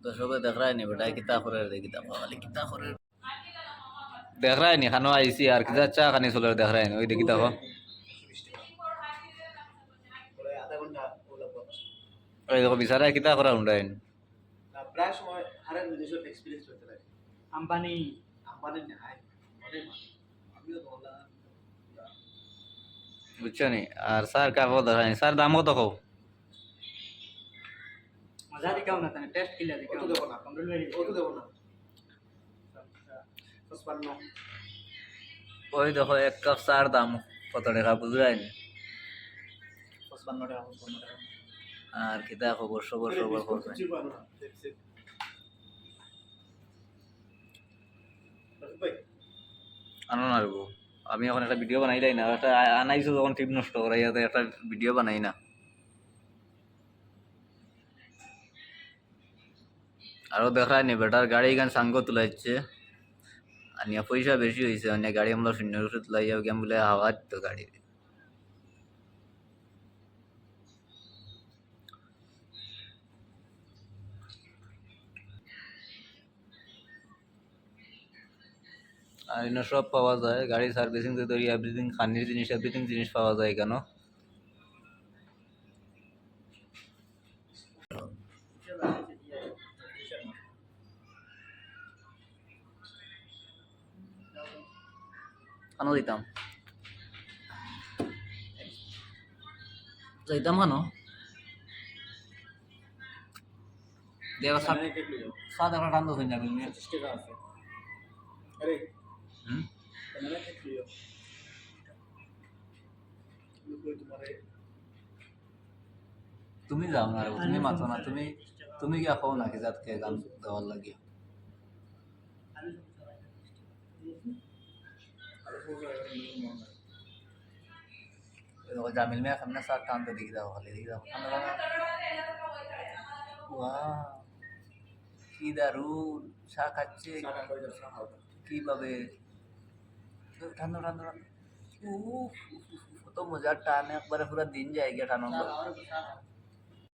রায় নি বেটা কিতা করে রে কিতা খালি কিতা করে দেখ রায় নি খানো আইসি আর কিতা চা খানি চলে দেখ রায় নি ওই দেখি দেখো আধা ঘণ্টা ওলা ওই দেখো বিচারা কিতা করা উন্ডাইন প্রায় সময় হারের নিজস্ব এক্সপিরিয়েন্স করতে লাগে আম্বানি। নাই আমিও বুঝছ নি? আর স্যার কাকো দেখা স্যার দাম কত কও মজা দিখাও না তানে টেস্ট কিলা অত দেবো না। কমপ্লিট হয়ে অত দেবো না। ওই দেখো এক কাপ চার দাম। কত টাকা বুঝলাই আর কিতা খবর সবর সবর খবর ভাই। আনো না আমি এখন একটা ভিডিও বানাই দেয় না একটা আনাইছো যখন টিপ নষ্ট করা ইয়াতে একটা ভিডিও বানাই না। আরও দেখায় নি বেটার গাড়ি গান সাঙ্গ তুলাইছে। আনিয়া পয়সা বেশি হয়েছে অনেক গাড়ি আমরা শূন্য রুষে তুলাইয়া গেম বলে হাওয়া দিত গাড়ি। আর এনে সব পাওয়া যায় গাড়ি সার্ভিসিং থেকে এভরিথিং খানির জিনিস এভরিথিং জিনিস পাওয়া যায় কেন কেন দিতাম। যাইতাম কেন? দেবা সাত একটা টান এই তুমি যাও না তুমি মাথো না তুমি তুমি গিয়া খাও না কি যাতকে গান দেওয়ার লাগিয়া জামিল মিয়া সামনে সাত টানতে দেখি দাও খালি দেখি দাও ওয়াও কি দারুন চা খাচ্ছে সাদা করে যাও সাদা হবে কিভাবে ঠান্ডা ঠান্ডা উফ কত মজার টান একবারে পুরো দিন যায় গিয়া টানো